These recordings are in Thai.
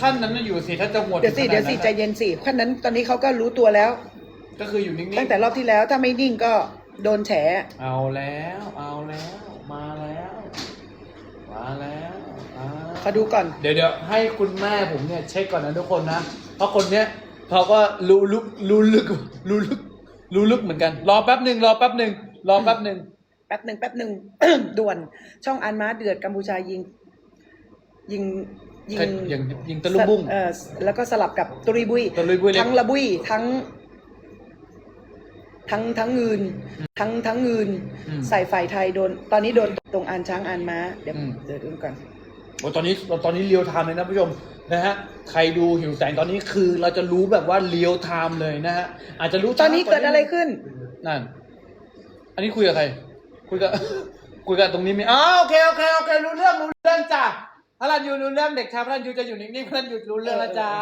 ท่านนั้นน่ะอยู่สิท่านจะหวดเดี๋ยวสิถึงขนาเดี๋ยวสิใจเย็นสิขั้นนั้นตอนนี้เขาก็รู้ตัวแล้ว ก็คืออยู่นิ่งๆตั้งแต่รอบที่แล้วถ้าไม่นิ่งก็โดนแฉ เอาแล้ว เอาแล้ว มาแล้ว มาแล้วอ่าขอดูก่อน เดี๋ยวเดี๋ยวให้คุณแม่ผมเนี่ยเช็คก่อนนะทุกคนนะ เพราะคนเนี้ยเขาก็รู้ลึกรู้ลึกรู้ลึกรู้ลึกเหมือนกัน รอแป๊บหนึ่งรอแป๊บหนึ่งรอแป๊บหนึ่งแป๊บหนึ่งแป๊บหนึ่ง ด่วน ช่องอันม้าเดือดกัมพูชายิง ยิง ยิงอย่างยิงตะลุมบุ้งเออแล้วก็สลับกับตุริบุยตุริบุยเล็กทั้งระบุยทั้ง ทั้งทั้งเงินทั้งทั้งเงินอืมใส่ฝ่ายไทยโดน ตอนนี้โดนตรงอันช้างอันม้า เดี๋ยวอืมเดี๋ยวดูก่อนโอ้ตอนนี้ตอนนี้เรียวไทม์เลยนะผู้ชมนะฮะใครดูหิวแสงตอนนี้คือ เราจะรู้แบบว่าเรียวไทม์เลยนะฮะอาจจะรู้ตอนนี้เกิดอะไรขึ้นนั่น อันนี้คุยกับใคร คุยกับคุยกับตรงนี้มีอ๋อโอเคโอเคโอเครู้เรื่องรู้เรื่องจ้ะ พระรันยูรู้เรื่องเด็กชายพระรันยูจะอยู่นิ่งๆพระรันยูรู้เรื่องนะจ๊ะ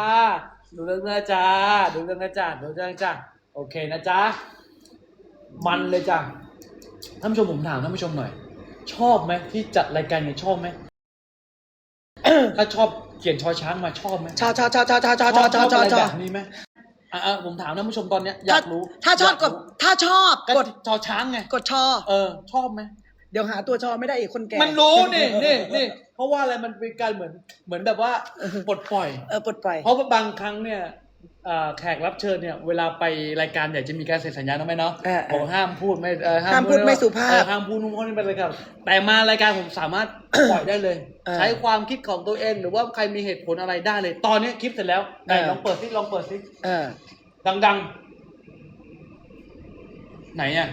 รู้เรื่องนะจ๊ะรู้เรื่องนะจ๊ะรู้เรื่องจ้ะโอเคนะจ๊ะมันเลยจ้ะท่านผู้ชมผมถามท่านผู้ชมหน่อย ชอบไหมที่จัดรายการเนี่ยชอบไหมถ้าชอบเขียนชอช้างมาชอบไหมชอชอชอชอชอชอชอชอชออะไรชอแบบนี้ไหมอะๆผมถามท่านผู้ชมตอนเนี้ยอยากรู้ ถ้าชอบกดถ้าชอบกกดดชอช้างไงกดชอเออ ชอบไหมเดี๋ยวหาตัวชอไม่ได้อีกคนแก่มันรู้นี่นี่นี่ เพราะว่าอะไรมันเป็นการเหมือนเหมือนแบบว่าปลดปล่อย เออปลดปล่อย เพราะว่าบางครั้งเนี่ยอ่าแขกรับเชิญเนี่ยเวลาไปรายการใหญ่จะมีการเซ็นสัญญาต้องไหมเนาะเออเออบอกห้ามพูดไม่เออห้ามพูดไม่สุภาพเออห้ามพูดนุ่งคนนี้เป็นอะไรครับแต่มารายการผมสามารถ ปล่อยได้เลย เออใช้ความคิดของตัวเอง หรือว่าใครมีเหตุผลอะไรได้เลย ตอนนี้คลิปเสร็จแล้วไหนเออ ลองเปิดซิลองเปิดซิเออดัง ๆ ไหนอะ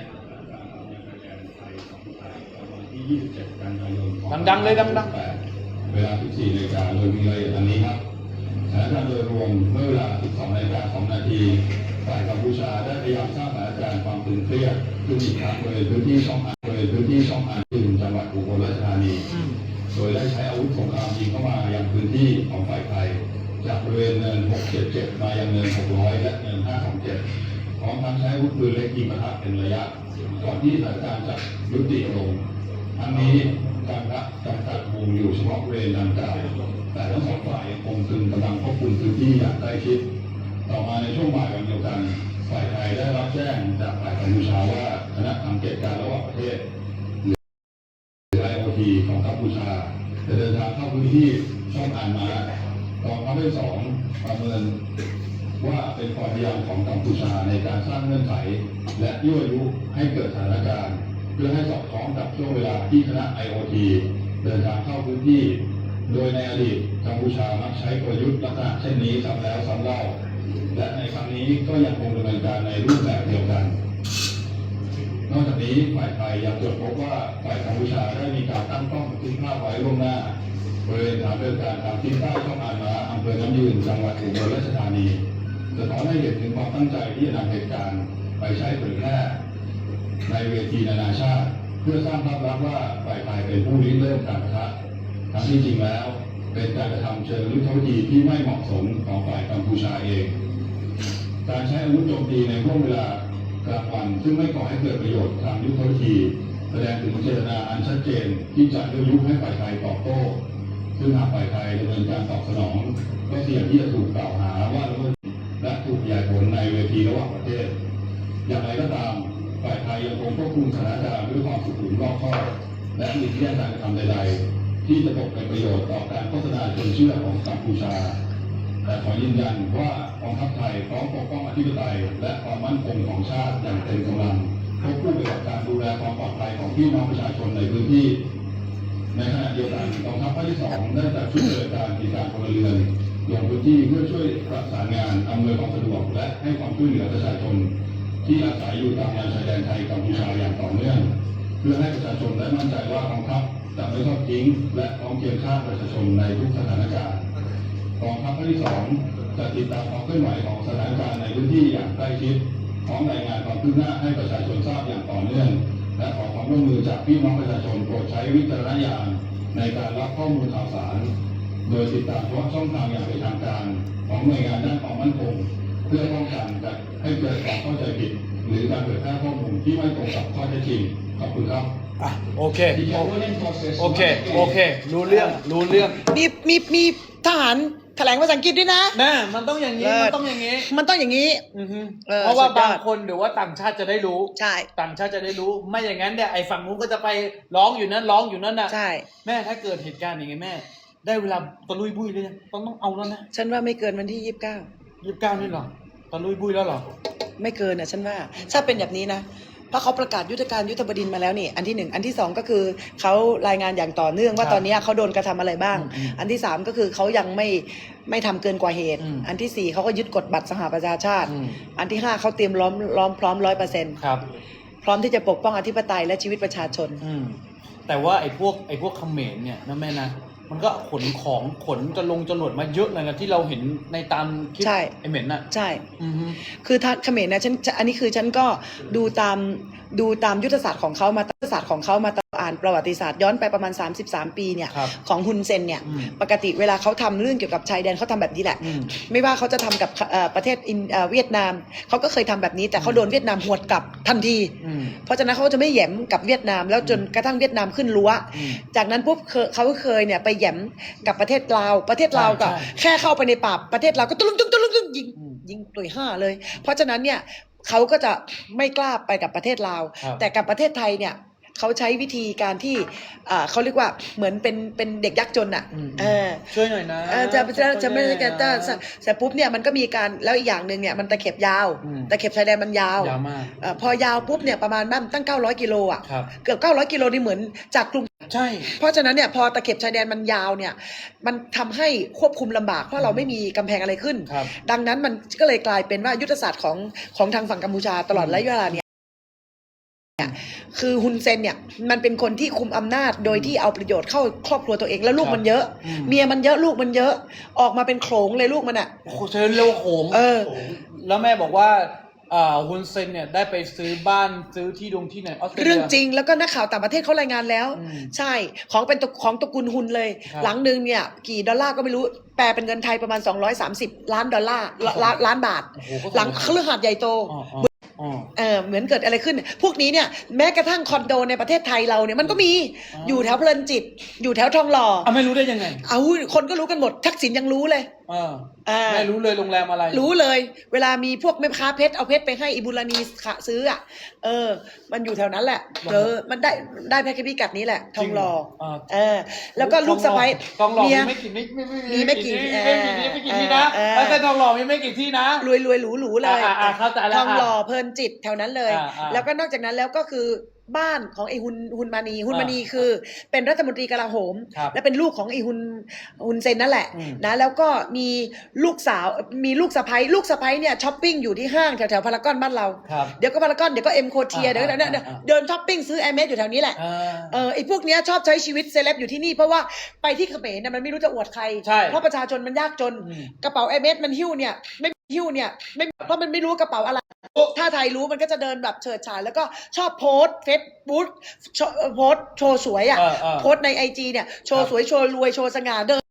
ดังๆเลยดังๆ เวลา14นาฬิกาโดยมีรายละเอียดดังนี้ครับสถานการณ์โดยรวมเมื่อเวลา12นาฬิกา2นาทีฝ่ายกัมพูชาได้พยายามสร้างสถานการณ์ความตึงเครียดขึ้นอีกครั้งบริเวณพื้นที่ช่องอันบริเวณพื้นที่ช่องอันจึงจังหวัดอุบลราชธานีอืมโดยได้ใช้อาวุธสงครามยิงเข้ามายังพื้นที่ของฝ่ายไทย จากบริเวณเนิน 677 มายังเนิน 600 และเนิน 527พร้อมทั้งใช้อาวุธปืนเล็กยิงปะทะเป็นระยะ ก่อนที่สถานการณ์จะยุติลง ทั้งนี้การระจำกัดวงอยู่เฉพาะเวณดังกล่าวแต่ทั้งสองฝ่ายยังคงตึงกำลังควบคุมพื้นที่อย่างใกล้ชิดต่อมาในช่วงบ่ายวันเดียวกัน ฝ่ายไทยได้รับแจ้งจากฝ่ายกัมพูชาว่าคณะสังเกตการระหว่างประเทศหรือ IOT ของกัมพูชาจะเดินทางเข้าพื้นที่ช่องอ่านมากองทัพที่สองประเมินว่าเป็นความพยายามของกัมพูชาในการสร้างเงื่อนไข และยั่วยุให้เกิดสถานการณ์ เพื่อให้สอดคล้องกับช่วงเวลาที่คณะ IOT เดินทางเข้าพื้นที่ โดยในอดีตกัมพูชามักใช้กลยุทธ์ลักษณะเช่นนี้ซ้ำแล้วซ้ำเล่า และในครั้งนี้ก็ยังคงดำเนินการในรูปแบบเดียวกัน นอกจากนี้ฝ่ายไทยยังตรวจพบว่าฝ่ายกัมพูชาได้มีการตั้งป้อมบันทึกภาพไว้ล่วงหน้าบริเวณฐานเดินการทางทิศใต้ช่องอานมาอำเภอน้ำยืนจังหวัดอุบลราชธานีสะท้อนให้เห็นถึงความตั้งใจที่จะนำเหตุการณ์ไปใช้เผยแพร่ ในเวทีนานาชาติ เพื่อสร้างภาพลักษณ์ว่าฝ่ายไทยเป็นผู้ริเริ่มการปะทะทั้งที่จริงแล้ว เป็นการกระทำเชิงยุทธวิธีที่ไม่เหมาะสมของฝ่ายกัมพูชาเอง การใช้อาวุธโจมตีในช่วงเวลากลางวันซึ่งไม่ก่อให้เกิดประโยชน์ทางยุทธวิธี แสดงถึงเจตนาอันชัดเจนที่จะยั่วยุให้ฝ่ายไทยตอบโต้ซึ่งหากฝ่ายไทยดำเนินการตอบสนอง ก็เสี่ยงที่จะถูกกล่าวหาว่าละเมิดและถูกขยายผลในเวทีระหว่างประเทศ อย่างไรก็ตาม ฝ่ายไทยยังคงควบคุมสถานการณ์ด้วยความสุขุมรอบคอบและหลีกเลี่ยงการกระทำใดๆ ที่จะตกเป็นประโยชน์ต่อการโฆษณาชวนเชื่อของกัมพูชา แต่ขอยืนยันว่ากองทัพไทยพร้อมปกป้องอธิปไตยและความมั่นคงของชาติอย่างเต็มกำลังควบคู่ไปกับการดูแลความปลอดภัยของพี่น้องประชาชนในพื้นที่ในขณะเดียวกันกองทัพภาคที่สองได้จัดชุดปฏิบัติการกิจการพลเรือนลงพื้นที่เพื่อช่วยประสานงานอำนวยความสะดวกและให้ความช่วยเหลือประชาชน ที่อาศัยอยู่ตามแนวชายแดนไทยกัมพูชาอย่างต่อเนื่อง เพื่อให้ประชาชนได้มั่นใจว่ากองทัพจะไม่ทอดทิ้ง และพร้อมเคียงข้างประชาชนในทุกสถานการณ์กองทัพที่สองจะติดตามความเคลื่อนไหวของสถานการณ์ในพื้นที่อย่างใกล้ชิดพร้อมรายงานความคืบหน้าให้ประชาชนทราบอย่างต่อเนื่อง และขอความร่วมมือจากพี่น้องประชาชนโปรดใช้วิจารณญาณในการรับข้อมูลข่าวสาร โดยติดตามเฉพาะช่องทางอย่างเป็นทางการ ของหน่วยงานด้านความมั่นคง เพื่อป้องกันการให้เกิดความเข้าใจผิด หรือการเผยแพร่ข้อมูลที่ไม่ตรงกับข้อเท็จจริงขอบคุณครับอะโอเค โอโอเค โอเค รู้เรื่อง รู้เรื่อง มีมีมีทหารแถลงภาษาอังกฤษด้วยนะแน่มันต้องอย่างนี้ เลิศ มันต้องอย่างนี้มันต้องอย่างนี้ อือฮึเออเพราะว่าสุดยอด บางคนหรือว่าต่างชาติจะได้รู้ ใช่ ต่างชาติจะได้รู้ ไม่อย่างนั้นเนี่ยไอ้ฝั่งนู้นก็จะไปร้องอยู่นั่นร้องอยู่นั่นน่ะ ใช่ แม่ถ้าเกิดเหตุการณ์อย่างไงแม่ ได้เวลาตะลุยบุยเลยยังต้องต้องเอาแล้วนะ ฉันว่าไม่เกินวันที่ยี่สิบเก้า ยี่สิบเก้านี่เหรอตะลุยบุยแล้วเหรอ ไม่เกินอะฉันว่าถ้าเป็นแบบนี้นะเพราะเขาประกาศยุทธการยุทธบดินมาแล้วนี่ อันที่หนึ่งอันที่สองก็คือเขารายงานอย่างต่อเนื่องว่าครับตอนนี้เขาโดนกระทำอะไรบ้างอืมอืมอันที่สามก็คือเขายังไม่ไม่ทำเกินกว่าเหตุ อืม อันที่สี่เขาก็ยึดกฎบัตรสหประชาชาติ อืมอันที่ห้าเขาเตรียมล้อมล้อมพร้อมร้อยเปอร์เซ็นต์ครับ พร้อมที่จะปกป้องอธิปไตยและชีวิตประชาชน อืมแต่ว่าไอ้พวกไอ้พวกเขมรเนี่ยนะแม่นะ มันก็ขนของขนจะลงจรวดมาเยอะเลยนะที่เราเห็นในตามคลิปใช่ ไอ้เหม็นน่ะ ใช่ อือฮึ คือถ้าเขมรนะฉันอันนี้คือฉันก็ดูตามดูตามยุทธศาสตร์ของเขามายุทธศาสตร์ของเขามาตามอ่านประวัติศาสตร์ย้อนไปประมาณ 33 ปีเนี่ยครับของฮุนเซนเนี่ยอืมปกติเวลาเขาทำเรื่องเกี่ยวกับชายแดนเขาทำแบบนี้แหละอืมไม่ว่าเขาจะทำกับเอ่อประเทศอินเอ่อเวียดนามเขาก็เคยทำแบบนี้แต่เขาโดนเวียดนามหวดกลับทันทีอืมเพราะฉะนั้นเขาจะไม่แหยมกับเวียดนาม แล้วจนกระทั่งเวียดนามขึ้นรั้วอืมจากนั้นปุ๊บเคยเขาก็เคยเนี่ยไปแหยมกับประเทศลาวประเทศลาวก็ใช่ใช่แค่เข้าไปในป่าประเทศลาวก็ตุ้งตุ้งตุ้งตุ้งยิงอืมยิงตุยห้าเลย เพราะฉะนั้นเนี่ย เขาก็จะไม่กล้าไปกับประเทศลาวครับแต่กับประเทศไทยเนี่ย เขาใช้วิธีการที่อ่าเขาเรียกว่าเหมือนเป็นเป็นเด็กยากจนอะอืม เออ ช่วยหน่อยนะเออจะจะจะไม่ช่ได้วยหแกน่อยจะนะเสร็จปุ๊บเนี่ยมันก็มีการแล้วอีกอย่างหนึ่งเนี่ยมันตะเข็บยาวอืมตะเข็บชายแดนมันยาวยาวมากเอ่อพอยาวปุ๊บเนี่ยประมาณบ้านตั้ง 900 กิโลอะครับ เกือบ 900 กิโลนี่เหมือนจากกรุงใช่ เพราะฉะนั้นเนี่ยพอตะเข็บชายแดนมันยาวเนี่ยมันทำให้ควบคุมลำบากเพราะเราไม่มีกำแพงอะไรขึ้น ครับ ดังนั้นมันก็เลยกลายเป็นว่ายุทธศาสตร์ของของทางฝั่งกัมพูชาตลอดอืมระยะเวลาเนี่ย คือฮุนเซนเนี่ยมันเป็นคนที่คุมอำนาจโดยที่เอาประโยชน์เข้าครอบครัวตัวเองแล้วลูกมันเยอะ อืม เมียมันเยอะลูกมันเยอะ ออกมาเป็นโขลงเลยลูกมันอะ โอ้โหเชิญเร็วโหมเออ แล้วแม่บอกว่าอ่าฮุนเซนเนี่ยได้ไปซื้อบ้านซื้อที่ดงที่ไหนออสเตรเลีย เรื่องจริงแล้วก็นักข่าวต่างประเทศเขารายงานแล้ว อืมใช่ของเป็นตระของตระกูลฮุนเลย ครับหลังหนึ่งเนี่ยกี่ดอลลาร์ก็ไม่รู้แปลเป็นเงินไทยประมาณ 230 ล้านดอลลาร์ละล้านล้านบาท โอ้โหก็หลังคฤหาสน์ใหญ่โต อ๋ออ๋ออ๋อ เออเหมือนเกิดอะไรขึ้น พวกนี้เนี่ยแม้กระทั่งคอนโดในประเทศไทยเราเนี่ยมันก็มีอ๋ออยู่แถวเพลินจิต อยู่แถวทองหล่ออะไม่รู้ได้ยังไง เอาคนก็รู้กันหมดทักษิณยังรู้เลย เอออ่าแม่รู้เลยโรงแรมอะไร รู้เลย เวลามีพวกแม่ค้าเพชรเอาเพชรไปให้อิบุรานีขะซื้ออะเออ มันอยู่แถวนั้นแหละเออมันได้ได้แพ็กเกจพิกัดนี้แหละทองหล่อจริงเหรออ่า เออ แล้วก็ลูกสะใภ้ทองหล่อเมีมีย ไม่กี่ไม่ไม่ไม่มีไม่กี่ที่เออไม่กี่ที่ไม่กี่ที่นะเออ แล้วแต่ทองหล่อมีไม่กี่ที่นะ รวยรวยหรูหรูเลยอ่าอ่าเข้าใจแล้วทองหล่อเพลินจิตแถวนั้นเลย อ่าอ่าแล้วก็นอกจากนั้นแล้วก็คือ บ้านของไอ้ฮุนฮุนมานีฮุนมานีอ่าคือ เป็นรัฐมนตรีกลาโหม ครับและเป็นลูกของไอ้ฮุนฮุนเซนนั่นแหละอืม นะแล้วก็มีลูกสาวมีลูกสะใภ้ลูกสะใภ้เนี่ยช้อปปิ้งอยู่ที่ห้างแถวแถวๆพารากอนบ้านเรา ครับ เดี๋ยวก็พารากอนเดี๋ยวก็เอ็มโคเทียอ่าเดี๋ยวก็อ่าเดี๋ยวเดี๋ยวอ่า เดินช้อปปิ้งซื้อแอร์เมสอยู่แถวนี้แหละอ่า เออไอ้พวกเนี้ยชอบใช้ชีวิตเซเลบอยู่ที่นี่เพราะว่าไปที่เขมรเนี่ยมันไม่รู้จะอวดใคร ใช่เพราะประชาชนมันยากจน อืม กระเป๋าแอร์เมสมันหิ้วเนี่ยไม่ หิ้วเนี่ยไม่เพราะมันไม่รู้ว่ากระเป๋าอะไร ถ้าไทยรู้มันก็จะเดินแบบเฉิดฉายแล้วก็ชอบโพสเฟซบุ๊กโพสต์โชว์สวยอะ เออเออ โพสต์ในไอจีเนี่ย โชว์ครับสวยโชว์รวยโชว์สง่าเดิน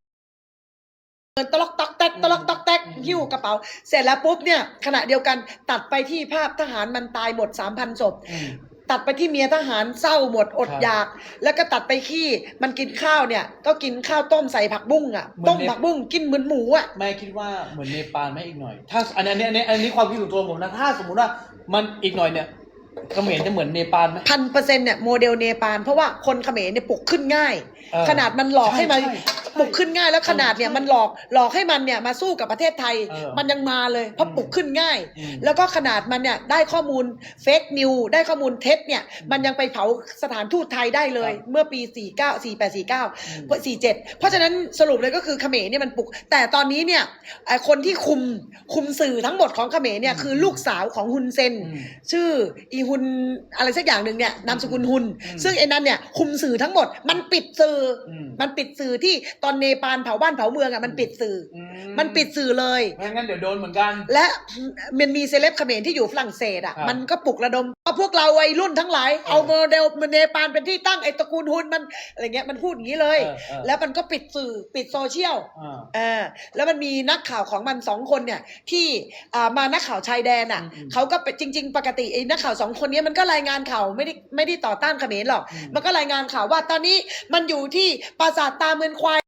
เดินตะลอกตอกแตกตะลอกตอกแตกอืมหิ้วกระเป๋า เสร็จแล้วปุ๊บเนี่ยขณะเดียวกันตัดไปที่ภาพทหารมันตายหมดสามพันศพ อืม ตัดไปที่เมียทหารเศร้าหมดอดครับอยาก แล้วก็ตัดไปขี้มันกินข้าวเนี่ย ก็กินข้าวต้มใส่ผักบุ้งอะเหมือนต้มเนปผักบุ้งกินเหมือนหมูอะ แม่คิดว่าเหมือนเนปาลไหมอีกหน่อย ถ้าอันนี้อันนี้อันนี้อันนี้ความคิดส่วนตัวผมนะถ้าสมมุติว่ามันอีกหน่อยเนี่ยเขมรจะเหมือนเนปาลไหม พันเปอร์เซ็นต์เนี่ยโมเดลเนปาลเพราะว่าคนเขมรเนี่ยปลุกขึ้นง่าย เออขนาดมันหลอกให้มันใช่ใช่ ปลุกขึ้นง่ายแล้วขนาดเนี่ยใช่มันหลอกหลอกให้มันเนี่ยมาสู้กับประเทศไทย เออมันยังมาเลยเพราะอืมปลุกขึ้นง่าย อืม แล้วก็ขนาดมันเนี่ยได้ข้อมูลเฟกนิวได้ข้อมูลเท็จเนี่ยมันยังไปเผาสถานทูตไทยได้เลยครับเมื่อปี 49 48ม49 47 เพราะฉะนั้นสรุปเลยก็คือเขมรเนี่ยมันปลุก แต่ตอนนี้เนี่ยไอ้คนที่คุมคุมสื่อทั้งหมดของเขมรเนี่ยอืมคือลูกสาวของฮุนเซน อืม ชื่ออีฮุนอะไรสักอย่างหนึ่งเนี่ยนามสกุลฮุน อืม ซึ่งไอ้นั้นเนี่ยคุมสื่อทั้งหมด มันปิดสื่ออมมันปิดสื่อที่ตอนเนปาลเผาบ้านเผาเมืองอะมันปิดสื่อออืมันปิดสื่อเลย ไม่งั้นเดี๋ยวโดนเหมือนกัน และมันมีเซเลบเขมรที่อยู่ฝรั่งเศสอะครับ มันก็ปลุกระดมเพราะพวกเราวัยรุ่นทั้งหลายเออเอาโมเดลเนปาลเป็นที่ตั้งไอ้ตระกูลฮุนมันอะไรเงี้ยมันพูดอย่างนี้เลย เออเออแล้วมันก็ปิดสื่อปิดโซเชียล อ่า เออแล้วมันมีนักข่าวของมันสองคนเนี่ยที่อ่ามานักข่าวชายแดนอะอืมอืมเขาก็เป็นจริง ๆ ปกติไอ้นักข่าวสองคนเนี้ยมันก็รายงานข่าวไม่ได้ไม่ได้ต่อต้านเขมรหรอก อืม มันก็รายงานข่าวว่าตอนนี้มันอยู่ที่ปราสาทตาเมืองควาย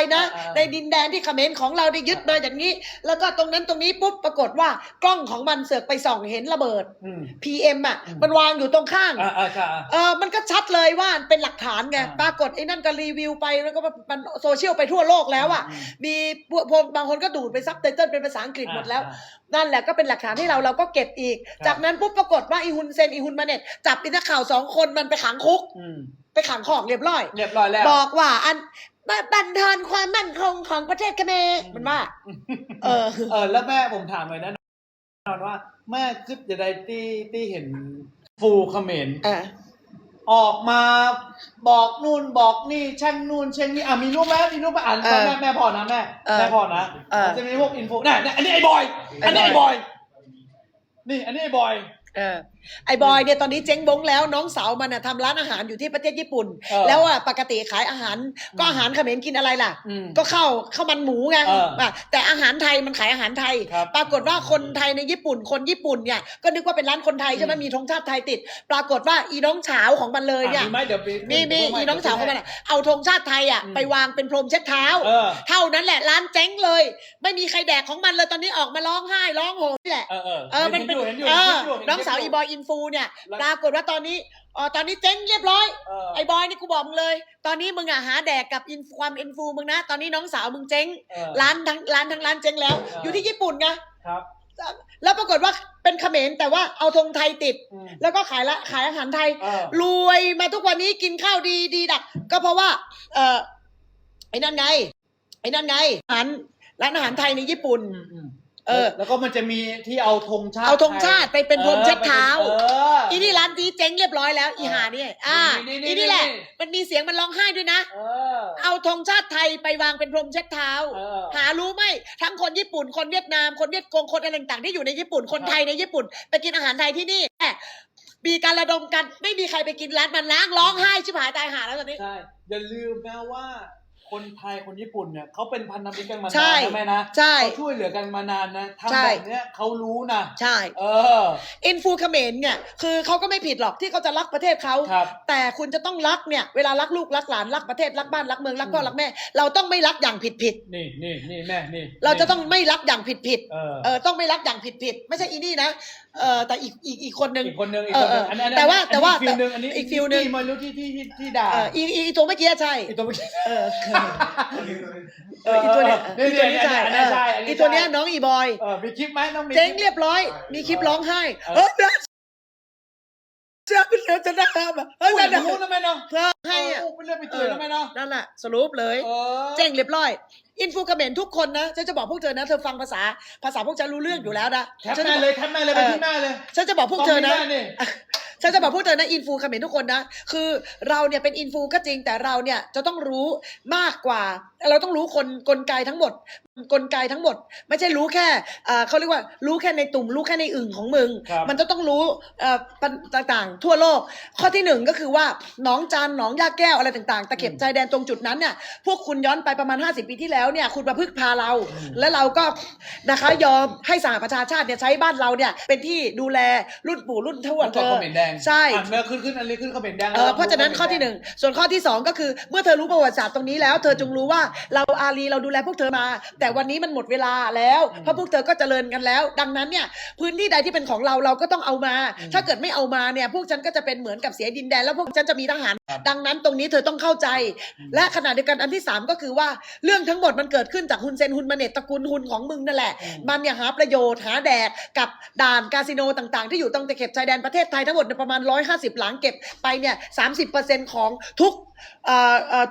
นะอ่าในดินแดนที่เขมรของเราได้ยึดมาอย่างนี้ แล้วก็ตรงนั้นตรงนี้ปุ๊บปรากฏว่ากล้องของมันเสือกไปส่องเห็นระเบิดอืม PM อะอืมมันวางอยู่ตรงข้างอ่าอ่าค่ะเออมันก็ชัดเลยว่าเป็นหลักฐานไงอ่าปรากฏไอ้นั่นก็รีวิวไปแล้วก็มันโซเชียลไปทั่วโลกแล้วอะอืมมีพวกพวกบางคนก็ดูดไปซับไตเติลเป็นภาษาอังกฤษหมดแล้วอ่านั่นแหละก็เป็นหลักฐานให้เราเราก็เก็บอีกครับจากนั้นปุ๊บปรากฏว่าอีฮุนเซนอีฮุนมาเน็ตจับอินักข่าวสองคนมันไปขังคุกอืมไปขังของเรียบร้อยเรียบร้อยแล้วบอกว่าอันมา บันเทินความมั่นคงของประเทศเขมรมันว่า เออ เออ แล้วแม่ผมถามหน่อยนะนอนว่า แม่คิดจะได้ที่ที่เห็นฟูเขมรอะออกมาบอกนู่นบอกนี่แช่งนู่นแช่งนี่อะมีรูปไหมมีรูปไหมอ่านเออแม่แม่พอนะแม่เออแม่พอนะเออจะมีพวกอินโฟน่ะเนี่ยอันนี้ไอ้บอย อันนี้ไอ้ไอ้บบออยยนี่ อันนี้ไอ้บอย เออไอ้บอยเนี่ยตอนนี้เจ๊งบงแล้วน้องสาวมันน่ะทำร้านอาหารอยู่ที่ประเทศญี่ปุ่น เออแล้วอะปกติขายอาหารก็อาหารเขมรกินอะไรล่ะ อืมก็ข้าวข้าวมันหมูไงเอออะแต่อาหารไทยมันขายอาหารไทย ครับปรากฏว่าคนไทยในญี่ปุ่น คนญี่ปุ่นเนี่ยก็นึกว่าเป็นร้านคนไทยใช่ไหมอืมมีธงชาติไทยติด ปรากฏว่าอีน้องเฉาวของมันเลยเนี่ยอะมีไหมเดี๋ยวไปมีมีเดี๋ยวอีไปน้องสาวของมันอะเอาธงชาติไทยอะอืมไปวางเป็นพรมเช็ดเท้า เออเท่านั้นแหละร้านเจ๊งเลย ไม่มีใครแดกของมันเลยตอนนี้ออกมาร้องไห้ร้องโหนี่แหละ เออเออเออมันเป็นเห็นอยู่เอเห็นออยู่เห็นอยู่ น้องสาวเห็อีนบอยอินฟูเนี่ยแล้วปรากฏว่าตอนนี้อ๋อตอนนี้เจ๊งเรียบร้อย เออ ไอ้บอยนี่กูบอกมึงเลย ตอนนี้มึงอะหาแดกกับอินความอินฟูมึงนะ ตอนนี้น้องสาวมึงเจ๊ง เออ ร้านทั้งร้านทั้งร้านเจ๊งแล้ว เออออ ยู่ที่ญี่ปุ่นไงครับแล้วปรากฏว่าเป็นเขมรแต่ว่าเอาธงไทยติด อืมแล้วก็ขายละขายอาหารไทย เออ รวยมาทุกวันนี้กินข้าวดีดีดัก ก็เพราะว่า เออไอ้นั่นไงไอ้นั่นไงอาหารร้านอาหารไทยในญี่ปุ่น อืมอืม เออ แล้วก็มันจะมีที่เอาธงชาติเอาธงชาติไปเป็นพรมเช็ดเท้า อออีนี่ร้านนี้เจ๊งเรียบร้อยแล้วอีหานี่อ่านี่ อีนี่นี่แหละนี่มันมีเสียงมันร้องไห้ด้วยนะ เออเอาธงชาติไทยไปวางเป็นพรมเช็ดเท้า เออ หารู้ไหมทั้งคนญี่ปุ่นคนเวียดนามคนเวียดกงคนอะไรต่างๆที่อยู่ในญี่ปุ่นคนครับไทยในญี่ปุ่น ไปกินอาหารไทยที่นี่แหมมีการระดมกันไม่มีใครไปกินร้านมันล้างร้องไห้ชิบหายตายหาแล้วตอนนี้ ใช่ อย่าลืมนะว่า คนไทยคนญี่ปุ่นเนี่ยเขาเป็นพันธมิตรกันมาใช่นานนะแม่นะใช่เขาช่วยเหลือกันมานานนะทำใช่ แบบเนี้ยเขารู้นะใช่ เออ อินฟูเขมรเนี่ยคือเขาก็ไม่ผิดหรอกที่เขาจะรักประเทศเขา ครับ แต่คุณจะต้องรักเนี่ยเวลารักลูกรักหลานรักประเทศรักบ้านรักเมืองรักพ่ออืมรักแม่ เราต้องไม่รักอย่างผิดผิดนี่นี่นี่แม่นี่ๆเราจะต้องไม่รักอย่างผิดผิดๆเออเออต้องไม่รักอย่างผิดผิดๆไม่ใช่อีนี่นะเออแต่อีกอีกอีกคนนึง อีกคนนึงอีกคนนึงเออเอออันนี้อันนี้แต่ว่าอันนี้แต่ว่าอีกฟิลนึงอันนี้อีกฟิลนึง ที่มารู้ที่ที่ที่ที่ด่าเอออีอีอีตัวเมื่อกี้ใช่อีกตัวเมื่อกี้เออเอออีตัวเนี้ยนี่อีตัวนี้นี่ใช่อันเอนี้อใช่อันนี้อีตัวเนี้ยใช่น้องอีบอย เออมีคลิปไหมต้องมีเจ๊งเรียบร้อย มีคลิปร้องไห้เออเฮ้ยจะเป็นเรื่องจะได้แบบเฮ้ยอุ้ยจะรู้นะแม่เนาะเธอให้อะโเป็นเรื่องไปเจอแล้วแม่เนาะนั่นแหละสรุปเลย เออเจ๊งเรียบร้อย อินฟูเขมรทุกคนนะฉันจะบอกพวกเธอนะเธอฟังภาษาภาษาพวกฉันรู้เรื่องอยู่แล้วนะแคปฉันแม่จะเลยแคปแม่เลยไปเออที่แม่เลยฉันจะบอกพวกเธอนะ ตรงนี่ฉันจะบอกพวกเธอนะอินฟูเขมรทุกคนนะ คือเราเนี่ยเป็นอินฟูก็จริงแต่เราเนี่ยจะต้องรู้มากกว่า เราต้องรู้คนกลไกทั้งหมด กลไกทั้งหมด ไม่ใช่รู้แค่อ่าเขาเรียกว่ารู้แค่ในตุ่ม รู้แค่ในอึ่งของมึง ครับ มันจะต้องรู้เอ่อปัญต่างๆ ทั่วโลก ข้อที่หนึ่งก็คือว่าหนองจานหนองยาแก้วอะไรต่างๆ ตะเข็บชายแดนตรงจุดนั้นเนี่ยพวกคุณย้อนไปประมาณ 50 ปีที่แล้วเนี่ยคุณมาพึ่งพาเรา และเราก็นะคะยอมให้สหประชาชาติเนี่ยใช้บ้านเราเนี่ยเป็นที่ดูแลรุ่นปู่รุ่นทวดกเธดอคอมเมนต์แดงใช่อะแม่ขึ้นขึ้นอันนี้ขึ้นคอมเมนต์แดงเออเพราะฉะนั้นข้อที่หนึ่งส่วนข้อที่สองก็คือเมื่อเธอรู้ประวัติศาสตร์ตรงนี้แล้ว เธอจงรู้ว่าเราอารีเราดูแลพวกเธอมา แต่วันนี้มันหมดเวลาแล้วเพราะพวกเธอก็เจริญกันแล้ว ดังนั้นเนี่ยพื้นที่ใดที่เป็นของเราเราก็ต้องเอามา ถ้าเกิดไม่เอามาเนี่ยพวกฉันก็จะเป็นเหมือนกับเสียดินแดนแล้วพวกฉันจะมีทหาร ดังนั้นตรงนี้เธอต้องเข้าใจ และขณะเดียวกันอันที่สามก็คือว่าเรื่องทั้งหมดมันเกิดขึ้นจากฮุนเซนฮุนมาเนตตระกูลฮุนของมึงนั่นแหละ มันเนี่ยหาประโยชน์หาแดกกับด่านคาสิโนต่างๆ ที่อยู่ตรงตะเข็บชายแดนประเทศไทยทั้งหมดเนี่ยประมาณ 150 หลังเก็บไปเนี่ย30%ของทุกเอ่อเอ่อ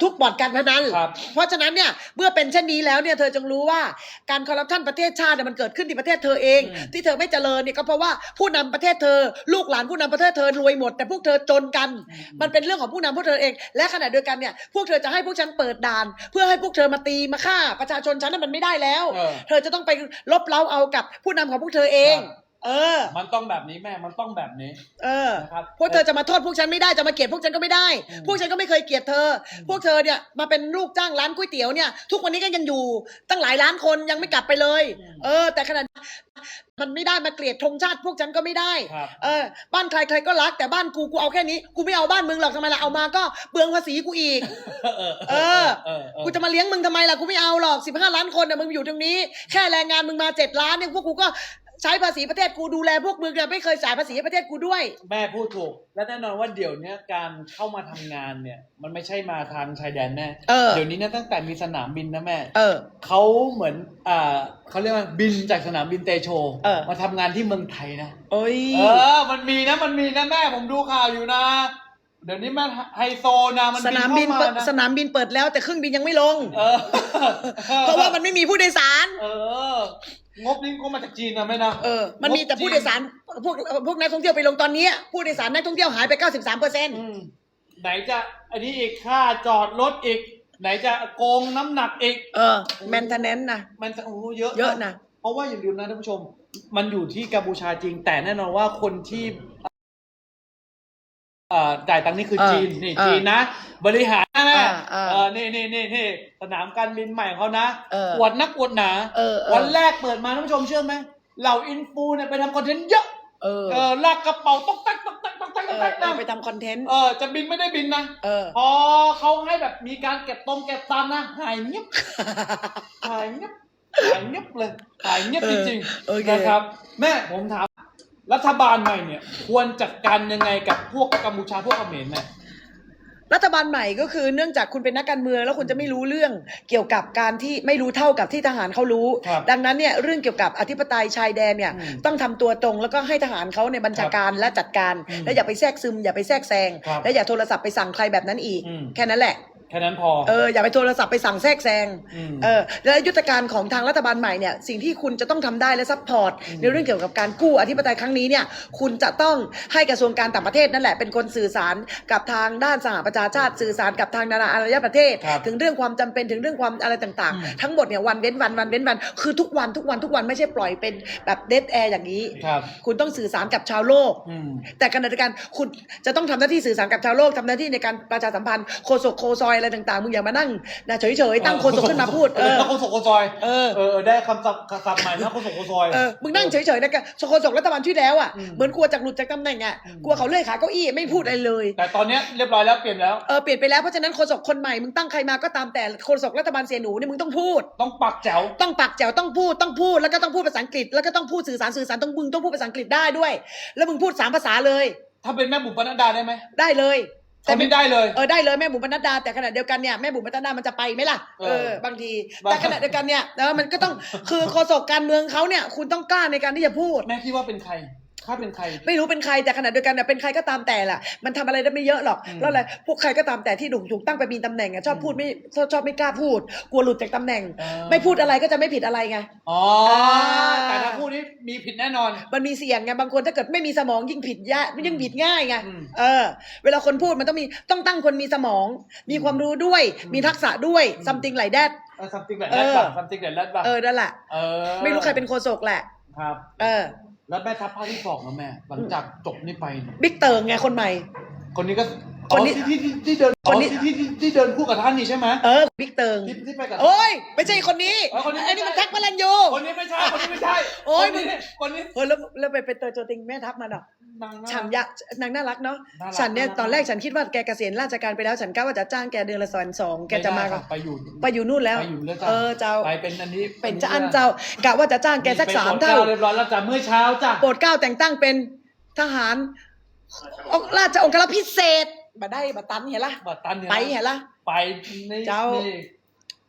ทุกบ่อนการพนันครับเพราะฉะนั้นเนี่ยเมื่อเป็นเช่นนี้แล้วเนี่ยเธอจงรู้ว่าการคอร์รัปชันประเทศชาติเนี่ยมันเกิดขึ้นที่ประเทศเธอเองอืมที่เธอไม่เจริญเนี่ยก็เพราะว่าผู้นำประเทศเธอ ลูกหลานผู้นำประเทศเธอรวยหมด แต่พวกเธอจนกัน มันเป็นเรื่องของผู้นำพวกเธอเอง และขณะเดียวกันเนี่ยพวกเธอจะให้พวกฉันเปิดด่าน เพื่อให้พวกเธอมาตีมาฆ่าประชาชนฉันนั้นมันไม่ได้แล้วเออเธอจะต้องไปลบเล้าเอากับผู้นำของพวกเธอเองครับ เออ มันต้องแบบนี้แม่ มันต้องแบบนี้ เออ นะครับพวกเธอจะมาโทษพวกฉันไม่ได้จะมาเกลียดพวกฉันก็ไม่ได้ อืม พวกฉันก็ไม่เคยเกลียดเธออืมพวกเธอเนี่ยมาเป็นลูกจ้างร้านก๋วยเตี๋ยวเนี่ย ทุกวันนี้ก็ยังอยู่ตั้งหลายล้านคนยังไม่กลับไปเลย เออ แต่ขนาดมันไม่ได้มาเกลียดธงชาติพวกฉันก็ไม่ได้ ครับ เออ บ้านใครใครก็รักแต่บ้านกูกูเอาแค่นี้กูไม่เอาบ้านมึงหรอกทำไมล่ะเอามาก็เบืองภาษีกูอีก เออ เออ เออ เออ กูจะมาเลี้ยงมึงทำไมล่ะกูไม่เอาหรอกสิบห้าล้านคนน่ะมึงอยู่ตรงนี้ แค่แรงงานมึงมาเจ็ดล้านเนี่ยพวกกูก็ ใช้ภาษีประเทศกูดูแลพวกมึงเนี่ยไม่เคยจ่ายภาษีให้ประเทศกูด้วย แม่พูดถูก และแน่นอนว่าเดี๋ยวเนี้ยการเข้ามาทำงานเนี่ย มันไม่ใช่มาทางชายแดนแน่เออ เดี๋ยวนี้เนี่ยตั้งแต่มีสนามบินนะแม่เออ เขาเหมือนอ่าเขาเรียกว่าบินจากสนามบินเตโชเออ มาทำงานที่เมืองไทยนะโอ้ยเออ มันมีนะมันมีนะแม่ผมดูข่าวอยู่นะ เดี๋ยวนี้แม่ไฮโซนะมันสนามบินเข้เปิดนะสนามบินเปิดแล้วแต่เครื่องบินยังไม่ลง เออเพราะว่ามันไม่มีผู้โดยสาร เออ งบนี้ก็มาจากจีนนะแม่นะเออ มันมีแต่ผู้โดยสารพวกพวกนักท่องเที่ยวไปลงตอนนี้ ผู้โดยสารนักท่องเที่ยวหายไป 93เปอร์เซ็นต์อืมไหนจะอันนี้อีกค่าจอดรถอีก ไหนจะโกงน้ำหนักอีก เออแมนเทนแนนนะมันจะโอ้โหเยอะเยอะนะเพราะว่าอย่าลืมนะท่านผู้ชม มันอยู่ที่กัมพูชาจริง แต่แน่นอนว่าคนที่เอ่อจ่ายตังค์นี่คือเออจีนนี่เออจีนนะ บริหารนะ แม่เออเออเออนี่นี่นี่นี่สนามการบินใหม่ของเขานะเอออวดนักอวดหนาเออเออ วันแรกเปิดมาท่านผู้ชมเชื่อไหมเหล่าอินฟูเนี่ยไปทำคอนเทนต์เยอะเออเออลากกระเป๋าต๊อกแต๊กต๊อกแต๊กต๊อกแต๊กเอต๊อกอแต๊กเออนะไปทำคอนเทนต์เออจะบินไม่ได้บินนะ เออ พอเขาให้แบบมีการเก็บตรงเก็บตังค์นะหายเงียบ หายเงียบหายเงียบเลยหายเงียบเอจอริงโอเค ๆนะครับ แม่ผมถาม รัฐบาลใหม่เนี่ย ควรจัดการยังไงกับพวกกัมพูชาพวกเขมรแม่ รัฐบาลใหม่ก็คือเนื่องจากคุณเป็นนักการเมือง แล้วคุณจะไม่รู้เรื่องเกี่ยวกับการที่ไม่รู้เท่ากับที่ทหารเขารู้ ครับดังนั้นเนี่ยเรื่องเกี่ยวกับอธิปไตยชายแดนเนี่ยอืมต้องทำตัวตรงแล้วก็ให้ทหารเขาในยบัญชาการและจัดการ อืมและอย่าไปแทรกซึมอย่าไปแทรกแซงครับและอย่าโทรศัพท์ไปสั่งใครแบบนั้นอีก อืม แค่นั้นแหละ แค่นั้นพอ เอออย่าไปโทรศัพท์ไปสั่งแทรกแซงมเออและยุทธการของทางรัฐบาลใหม่เนี่ยสิ่งที่คุณจะต้องทำได้และซัพพอร์ตอืมในเรื่องเกี่ยวกับการกู้อธิปไตยครั้งนี้เนี่ยคุณจะต้องให้กระทรวงการต่างประเทศนั่นแหละเป็นคนสื่อสารกับทางด้านสหประชาชาติสื่อสารกับทางนานาอารยประเทศ ครับถึงเรื่องความจำเป็นถึงเรื่องความอะไรต่างอืมๆ ทั้งหมดเนี่ยวันเว้นวันวันเว้นวันคือทุกวันทุกวันทุกวันไม่ใช่ปล่อยเป็นแบบเดดแอร์อย่างนี้ ครับ คุณต้องสื่อสารกับชาวโลก อืม แต่ขณะเดียวกันคุณจะต้องทำหน้าที่สื่อสารกับชาวโลกทำหน้าที่ในการประชาสัมพันธ์โคศกโคซอยอะไรต่างๆ มึงอย่ามานั่งนะเฉยๆตั้งโคศกขึ้นมาพูดเอเอออแล้วโคศกโคซอยเออเออได้คำศัพท์คำศัพท์ใหม่นะโคศกโคซอยเออมึงนั่งเฉยๆนะกันโคศกรัฐบาลที่แล้วอะอืมเหมือนกลัวจากหลุดจากตำแหน่งอะอืมกลัวเขาเลื่อยขาเก้าอี้ไม่พูดอะไรเลย แต่ตอนเนี้ยเรียบร้อยแล้วเปลี่ยนแล้วเออเปลี่ยนไปแล้วเพราะฉะนั้นโฆษกคนใหม่มึงตั้งใครมาก็ตามแต่โฆษกรัฐบาลเสียหนูเนี่ยมึงต้องพูด ต้องปักแจ๋วต้องปากแจ๋วต้องพูดต้องพูดแล้วก็ต้องพูดภาษาอังกฤษแล้วก็ต้องพูดสื่อสารสื่อสารต้องมึงต้องพูดภาษาอังกฤษได้ด้วย แล้วมึงพูดสามภาษาเลย ถ้าเป็นแม่บุ๋มปนัดดาได้ไหมได้เลย เขาไม่ได้เลย เออได้เลยแม่บุ๋มปนัดดาแต่ขณะเดียวกันเนี่ยแม่บุ๋มปนัดดามันจะไปไหมล่ะเอเอออบางที บาง แต่ขณะเดียวกันเนี่ยเออมันก็ต้องคือโฆษกการเมืองเขาเนี่ย คุณต้องกล้าในการที่จะพูด แม่คิดว่าเป็นใคร ถ้าเป็นใคร ไม่รู้เป็นใครแต่ขณะเดียวกันน่ะเป็นใครก็ตามแต่ล่ะ มันทำอะไรได้ไม่เยอะหรอกอืมแล้วอะไรพวกใครก็ตามแต่ที่ถูกถูกตั้งไปมีตำแหน่งอะชอบพูดไม่ชอบชอบไม่กล้าพูด กลัวหลุดจากตำแหน่ง เออไม่พูดอะไรก็จะไม่ผิดอะไรไง อ๋ออ่าแต่ถ้าพูดนี้มีผิดแน่นอน มันมีเสี่ยงไงบางคนถ้าเกิดไม่มีสมองยิ่งผิดยากยิ่งผิดง่ายไงอืมเออ เวลาคนพูดมันต้องมีต้องตั้งคนมีสมอง มีความรู้ด้วย อืมมีทักษะด้วย อืม something like that เออ something แบบเอนั้นอป่ะ something แบบนั้นป่ะเออนั่นแหละ เออไม่รู้ใครเป็นโฆษกแหละ ครับ เออ แล้วแม่ทัพภาคที่สองนะแม่ หลังจากจบนี่ไปเนี่ยบิ๊กเติงไงคนใหม่ คนนี้ก็คนนี้อ๋อที่ที่ที่ที่เดินคนนี้อ๋อที่ที่ที่ที่เดินคู่กับท่านนี่ใช่ไหมเออบิ๊กเติงที่ที่ไปกับ โอ้ยไม่ใช่คนนี้เออคนนี้ ไอ้นี่มันไม่ใช่แท็กพลันยู คนนี้ไม่ใช่คนนี้ไม่ใช่โอ้ยคนนี้คนนี้เฮ้ยแล้วแล้วไปเป็นตัวตัวจริงแม่ทัพมันอะ นางาฉันยะนางน่ารักเนาะน่ารักฉันเนี่ยน่ารัก ตอนแรกฉันคิดว่าแกเกษียณราชการไปแล้ว ฉันกะว่าจะจ้างแกเดือนละสองสองแกจะมาไได้ก็ค่ะไปอยู่ไปอยู่นู่นแล้ว ไปอยู่แล้วจ้ะเออเจ้าไปเป็นอันนี้เป็นเจ้าอันเจ้ากะว่าจะจ้างแกสักไปสามโปรดเท่าเรียบร้อยแล้วจ้ะเมื่อเช้าจ้ะโปรดเกล้าแต่งตั้งเป็นทหารองค์ราชองครักษ์พิเศษมาได้มาตันเห็นละบัตรตันเนี่ยไปเห็นละ ไปนี่เจ้า นี่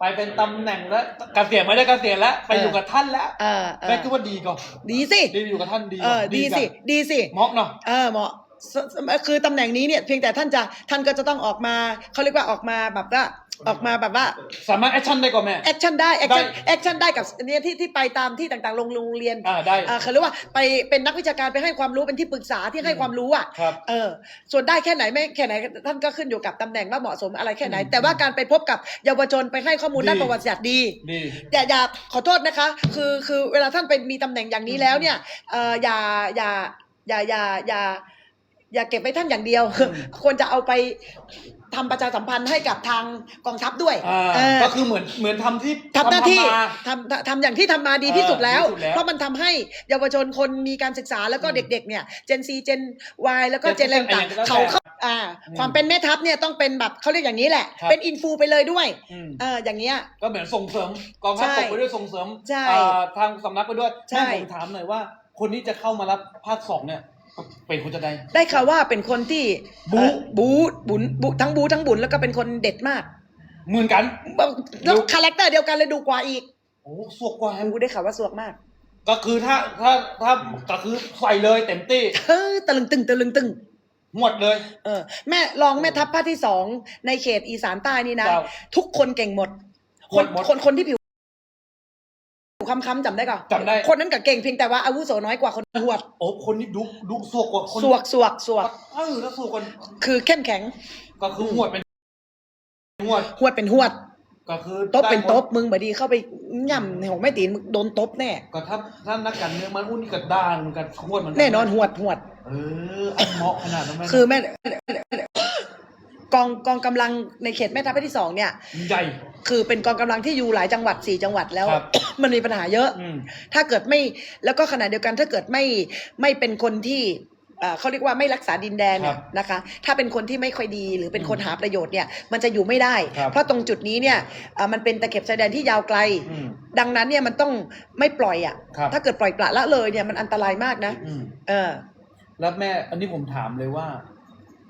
ไปเป็นตำแหน่งแล้วเกษียณไม่ได้เกษียณแล้วไปอยู่กับท่านแล้วเออเอแม่อคิดว่าดีก่อนดีสิดีอยู่กับท่านดีเออดีสิกับดีสิม็อกเนาะเออเหมาะสสคือตำแหน่งนี้เนี่ยเพียงแต่ท่านจะท่านก็จะต้องออกมาเขาเรียกว่าออกมาแบบว่า ออกมาแบบว่า สามารถแอคชั่นได้ก่อนแม่ แอคชั่นได้แอคชั่นได้แอคชั่นได้กับอันเนี้ยที่ที่ไปตามที่ต่างๆโรงโรงเรียนอ่าได้อ่าเขาเรียกว่าไปเป็นนักวิชาการไปให้ความรู้เป็นที่ปรึกษาที่ให้ความรู้อะครับเออส่วนได้แค่ไหนไม่แค่ไหนท่านก็ขึ้นอยู่กับตำแหน่งว่าเหมาะสมอะไรแค่ไหนอืมแต่ว่าการไปพบกับเยาวชนไปให้ข้อมูลดีด้านประวัติศาสตร์ดีดีอย่าอย่าขอโทษนะคะ คือคือเวลาท่านไปมีตำแหน่งอย่างนี้แล้วเนี่ยเอออย่าอย่าอย่าอย่าอย่า อย่าเก็บไว้ท่านอย่างเดียว ควรจะเอาไปทำประชาสัมพันธ์ให้กับทางกองทัพด้วยอ่าเออก็คือเหมือนเหมือนทำที่ทำหน้าที่มาทำทำทำอย่างที่ทำมาดีที่สุดแล้ว เออดีที่สุดแล้วเพราะมันทำให้เยาวชนคนมีการศึกษาแล้วก็อืมเด็ก ๆ เนี่ยเจนซีเจนวแล้วก็เจ Gen นอะไรต่างอะไรอย่างเงี้ยๆเขาเข้าอ่า อืมความเป็นแม่ทัพเนี่ยต้องเป็นแบบเขาเรียกอย่างนี้แหละ ครับ เป็นอินฟูไปเลยด้วยอืม เอออย่างเงี้ย ก็เหมือนส่งเสริมกองทัพใช่ตกไปด้วยส่งเสริมใช่อ่าทางสำนักไปด้วยใช่ แม่ผมถามหน่อยว่า คนที่จะเข้ามารับภาคสองเนี่ย เป็นคนจะได้ ได้ข่าวว่าเป็นคนที่บู๊ เอ่อบู๊บุญบุทั้งบูทั้งบุญแล้วก็เป็นคนเด็ดมากเหมือนกัน แล้วดูคาแรคเตอร์เดียวกันเลยดูกว่าอีกโอ้สวกกว่าบูได้ข่าวว่าสวกมากก็คือถ้าถ้าถ้าก็คือใส่เลยเต็มที่เฮ้ยตะลึงตึงตะลึงตึงหมดเลย เออแม่รองแม่ทัพภาคที่สองในเขตอีสานใต้นี่นะเจ้าทุกคนเก่งหมดหคมนดหมด คนคนที่ผิว ค้ำๆจำได้ก่อนจำได้ คนนั้นกับเก่งเพียงแต่ว่าอาวุโสน้อยกว่าคนหวดโอ้คนนี้ดุดุสวกกว่าคนสวกสวกสวกเออแล้วสวกกันคือเข้มแข็ง ก็คือหวดเป็นหวดหวดเป็นหวด ก็คือตบเป็นได้หมดตบมึงบดีเข้าไปย่ำของแม่ตีนมึงโดนตบแน่ก็ถ้าถ้านักการเมืองมันอุ้นกับด้านมันกันหวดมันแน่นอนหวดหวดเอออันเหมาะขนาดนั้นไหมคือแม่ กองกองกำลังในเขตแม่ทัพภาคที่สองเนี่ย ใหญ่ คือเป็นกองกำลังที่อยู่หลายจังหวัดสี่จังหวัดแล้ว ครับ มันมีปัญหาเยอะ อืม ถ้าเกิดไม่แล้วก็ขณะเดียวกันถ้าเกิดไม่ไม่เป็นคนที่เอ่อเขาเรียกว่าไม่รักษาดินแดนเนี่ยครับนะคะ ถ้าเป็นคนที่ไม่ค่อยดีหรือเป็นคนอืมหาประโยชน์เนี่ยมันจะอยู่ไม่ได้ ครับเพราะตรงจุดนี้เนี่ยเอ่อมันเป็นตะเข็บชายแดนที่ยาวไกล อืมดังนั้นเนี่ยมันต้องไม่ปล่อยอะครับ ถ้าเกิดปล่อยปละละเลยเนี่ยมันอันตรายมากนะ อืมเออ แล้วแม่อันนี้ผมถามเลยว่า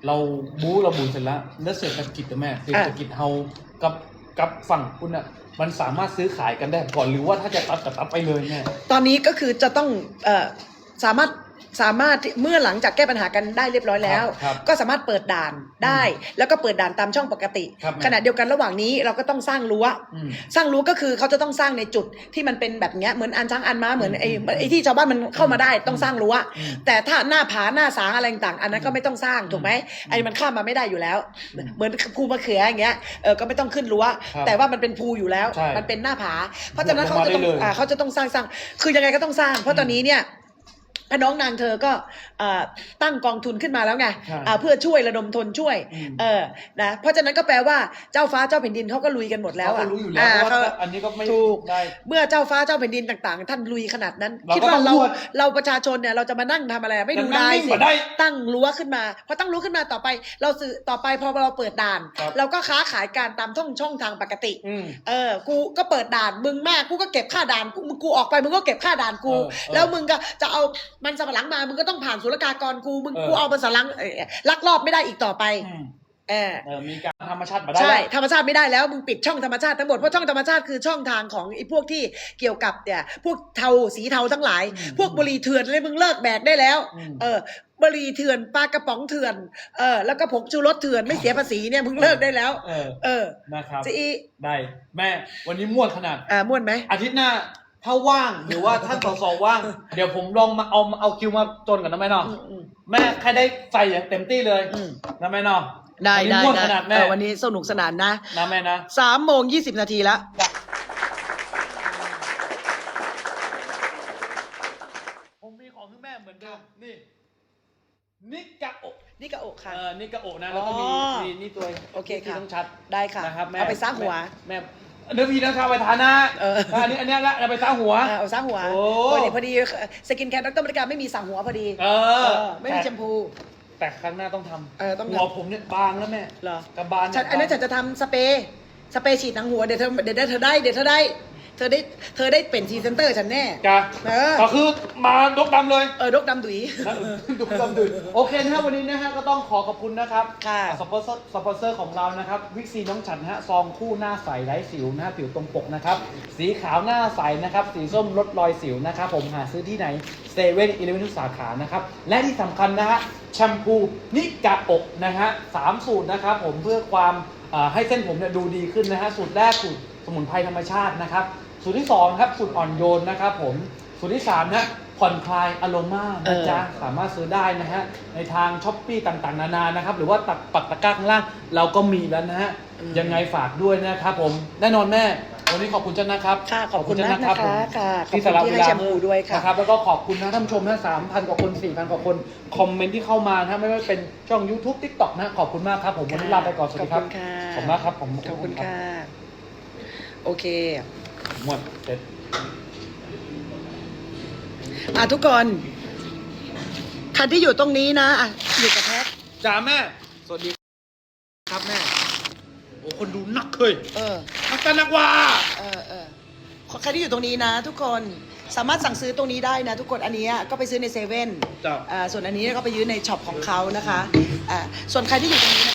เราบู๊เราบูเสร็จแล้วแล้วเศรษฐกิจอะแม่เศรษฐกิจเฮากับกับฝั่งคุณอะมันสามารถซื้อขายกันได้ก่อนหรือว่าถ้าจะตัดก็ตัดไปเลยแม่ตอนนี้ก็คือจะต้องเอ่อสามารถ สามารถที่เมื่อหลังจากแก้ปัญหากันได้เรียบร้อยแล้ว ครับก็สามารถเปิดด่านได้ แล้วก็เปิดด่านตามช่องปกติ ครับแม่ขณะเดียวกันระหว่างนี้เราก็ต้องสร้างรั้ว อืม สร้างรั้วก็คือเขาจะต้องสร้างในจุดที่มันเป็นแบบเนี้ยเหมือนอันช้างอันม้าเหมือนไอ้อืมไอ้ที่ชาวบ้านมันเข้ามาได้ต้องสร้างรั้ว อืม แต่ถ้าหน้าผาหน้าสางอะไรต่างๆอันนั้นก็ไม่ต้องสร้างถูกไหมไอ้มันข้ามมาไม่ได้อยู่แล้ว อืมเหมือนภูมะเขืออย่างเงี้ยเออก็ไม่ต้องขึ้นรั้ว ครับแต่ว่ามันเป็นภูอยู่แล้ว ใช่มันเป็นหน้าผา เพราะฉะนั้นเขาจะต้องลงมาได้เลย อ่าเขาจะต้องสร้างสร้างคือยังไงก็ต้องสร้าง เพราะตอนนี้เนี่ย พน้องนางเธอก็เอ่อตั้งกองทุนขึ้นมาแล้วไงใช่อ่าเพื่อช่วยระดมทุนช่วยอืมเออนะเพราะฉะนั้นก็แปลว่าเจ้าฟ้าเจ้าแผ่นดินเขาก็ลุยกันหมดแล้วเขาอะก็รู้อยู่แล้วเพราะว่าเขาอันนี้ก็ไม่ถูกได้เมื่อเจ้าฟ้าเจ้าแผ่นดินต่าง ๆ ท่านลุยขนาดนั้นเราก็คิดว่าต้องเราพูดเราประชาชนเนี่ยเราจะมานั่งทำอะไรไม่ดูจะนั่งได้นิ่งสิกว่าได้ตั้งรั้วขึ้นมาพอตั้งรั้วขึ้นมาต่อไป เราสื่อต่อไปพอเราเปิดด่านครับเราก็ค้าขายการตามช่องช่องทางปกติอืมเออกูก็เปิดด่านมึงมากกูก็เก็บค่าด่านกูมึงกูออกไปมึงก็เก็บค่าด่านกูเออเออแล้วมึงก็จะเอามันสำปะหลังมามึงก็ต้องผ่านศุลกากรกูมึงเออกูเอามันสำปะหลังเอ่อลักลอบไม่ได้อีกต่อไปอืมเออเออมีการธรรมชาติมาได้ใช่แล้วธรรมชาติไม่ได้แล้วมึงปิดช่องธรรมชาติทั้งหมดเพราะช่องธรรมชาติคือช่องทางของไอ้พวกที่เกี่ยวกับเนี่ยพวกเทาสีเทาทั้งหลายอืมพวกบุหรี่เถื่อนอะไรมึงเลิกแบกได้แล้วอืมเออบุหรี่เถื่อนปลากระป๋องเถื่อนเออแล้วก็ผงชูรสเถื่อนไม่เสียภาษีเนี่ยมึงเลิกได้แล้ว เออเออนะครับจะอีได้แม่วันนี้ม่วนขนาดอ่าม่วนไหมอาทิตย์หน้า ถ้าว่างหรือว่าท่านสสว่าง เดี๋ยวผมลองมาเอาเอาคิวมาจนกันนะแม่เนาะอืมอืมแม่ใครได้ใส่อย่างเต็มที่เลยอืมนะแม่เนาะได้วันนี้ได้ม่วนได้ขนาดแม่เออวันนี้สนุกสนานนะนะแม่นะสามโมงยี่สิบนาทีแล้วผมมีของให้แม่เหมือนเดิมนี่นิกะโอะนี่กระอกค่ะเออนิกะโอะนะแล้วก็มีอ๋อนี่นี่ตัวโอเคที่ค่ะต้องชัดได้ค่ะนะครับแม่เอาไปซักหัวแม่แม่ เนื้อพีนะครับไปทานนะเออ อันนี้อันนี้ละเอาไปซักหัว อ่าเอาซักหัวโอ้ พอดีพอดีสกินแคร์ดรบริการไม่มีสั่งหัวพอดีเอเอออไม่มีแชมพู แต่ครั้งหน้าต้องทเออต้องำทำ หัวผมเนี่ยบางแล้วแม่เหรอกับบานเยฉันอันนั้นฉันจะทำสเปรย์สเปรย์ฉีดหนังหัวเดี๋ยวเธอเดี๋ยวเธอได้เดี๋ยวเธอได้ เธอได้เธอได้เป็นทีเซนเตอร์ฉันแน่ จ้ะเออ ก็คือมาดกดำเลย เออดกดำดุยดกดำดื่นโอเคนะครับวันนี้นะฮะก็ต้องขอขอบคุณนะครับค่ะสปอนเซอร์สปอนเซอร์ของเรานะครับวิกซีน้องฉันฮะซองคู่หน้าใสไร้สิวนะฮะผิวตรงปกนะครับสีขาวหน้าใสนะครับสีส้มลดรอยสิวนะครับผมหาซื้อที่ไหนเซเว่นอีเลเวนทุกสาขานะครับและที่สำคัญนะฮะแชมพูนิกะอกนะฮะสามสูตรนะครับผมเพื่อความอ่าให้เส้นผมเนี่ยดูดีขึ้นนะฮะสูตรแรกสูตรสมุนไพรธรรมชาตินะครับ สูตรที่สองครับสูตรอ่อนโยนนะครับผมสูตรที่สามนะผ่อนคลายอโรมานะจ๊ะสามารถซื้อได้นะฮะในทางช้อปปี้ต่างๆ นานานะครับ หรือว่าตักปักตะกร้าข้างล่าง เราก็มีแล้วนะฮะยังไงฝากด้วยนะครับผมแน่นอนแม่ วันนี้ขอบคุณเจ้านะครับค่ะขอบคุณมากเจ้นะคะผมค่ะขอบที่คุสาณระที่เวให้ลาแชมพูด้วยค่ะนะครับแล้วก็ขอบคุณนะท่านผู้ชมนะสามพันกว่าคนสี่พันกว่าคนคอมเมนต์ที่เข้ามานะไม่ว่าเป็นช่อง YouTube TikTok นะขอบคุณมากครับผมวันนี้ลาไปก่อนสวัสดีครับขอบคุณค่ะขอบคุณมากครับผมขอบคุณค่ะโอเค หมดเสร็จอะทุกคนใครที่อยู่ตรงนี้นะอะอยู่กับแพทจ้าแม่ สวัสดีครับแม่ โอ้คนดูนักเคยเออ นักกันนักว่า เออเออใครที่อยู่ตรงนี้นะ ทุกคนสามารถสั่งซื้อตรงนี้ได้นะ ทุกคนอันนี้ก็ไปซื้อในเซเว่นจ้าอ่าส่วนอันนี้ก็ไปยื้อในช็อปของเขานะคะอ่าส่วนใครที่อยู่ตรงนี้นะ